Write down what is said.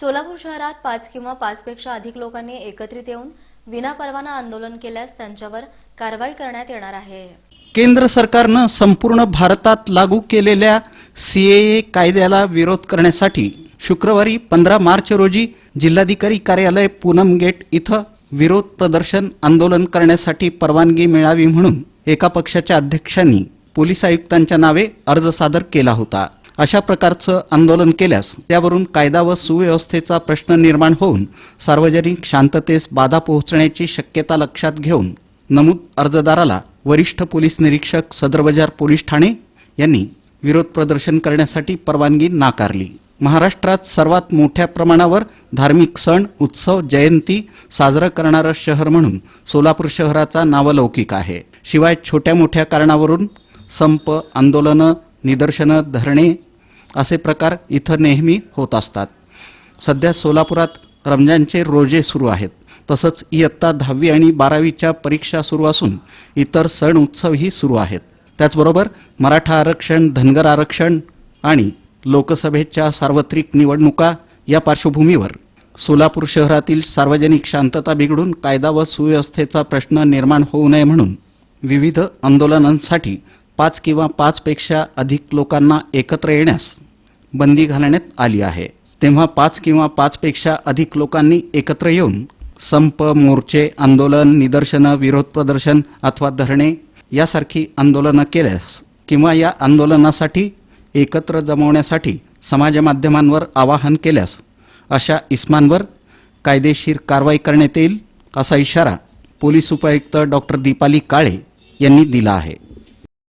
सोलापूर शहरात पाच किंवा पाचपेक्षा अधिक लोकांनी एकत्रित येऊन विनापरवाना आंदोलन केल्यास त्यांच्यावर कारवाई करण्यात येणार आहे. केंद्र सरकारनं संपूर्ण भारतात लागू केलेल्या सीएए कायद्याला विरोध करण्यासाठी शुक्रवारी पंधरा मार्च रोजी जिल्हाधिकारी कार्यालय पूनम गेट इथं विरोध प्रदर्शन आंदोलन करण्यासाठी परवानगी मिळावी म्हणून एका पक्षाच्या अध्यक्षांनी पोलीस आयुक्तांच्या नावे अर्ज सादर केला होता. अशा प्रकारचं आंदोलन केल्यास त्यावरून कायदा व सुव्यवस्थेचा प्रश्न निर्माण होऊन सार्वजनिक शांततेस बाधा पोहोचण्याची शक्यता लक्षात घेऊन नमूद अर्जदाराला वरिष्ठ पोलीस निरीक्षक सदर बाजार पोलीस ठाणे यांनी विरोध प्रदर्शन करण्यासाठी परवानगी नाकारली. महाराष्ट्रात सर्वात मोठ्या प्रमाणावर धार्मिक सण उत्सव जयंती साजरं करणारं शहर म्हणून सोलापूर शहराचा नावलौकिक आहे. शिवाय छोट्या मोठ्या कारणावरून संप आंदोलनं निदर्शनं धरणे असे प्रकार इथं नेहमी होत असतात. सध्या सोलापुरात रमजानचे रोजे सुरू आहेत. तसंच इयत्ता दहावी आणि बारावीच्या परीक्षा सुरू असून इतर सण उत्सवही सुरू आहेत. त्याचबरोबर मराठा आरक्षण धनगर आरक्षण आणि लोकसभेच्या सार्वत्रिक निवडणुका या पार्श्वभूमीवर सोलापूर शहरातील सार्वजनिक शांतता बिघडून कायदा व सुव्यवस्थेचा प्रश्न निर्माण होऊ नये म्हणून विविध आंदोलनांसाठी पाच किंवा पाचपेक्षा अधिक लोकांना एकत्र येण्यास बंदी घालण्यात आली आहे. तेव्हा पाच किंवा पाचपेक्षा अधिक लोकांनी एकत्र येऊन संप मोर्चे आंदोलन निदर्शनं विरोध प्रदर्शन अथवा धरणे यासारखी आंदोलनं केल्यास किंवा या आंदोलनासाठी एकत्र जमवण्यासाठी समाजमाध्यमांवर आवाहन केल्यास अशा इस्मांवर कायदेशीर कारवाई करण्यात येईल असा इशारा पोलीस उपायुक्त डॉक्टर दीपाली काळे यांनी दिला आहे.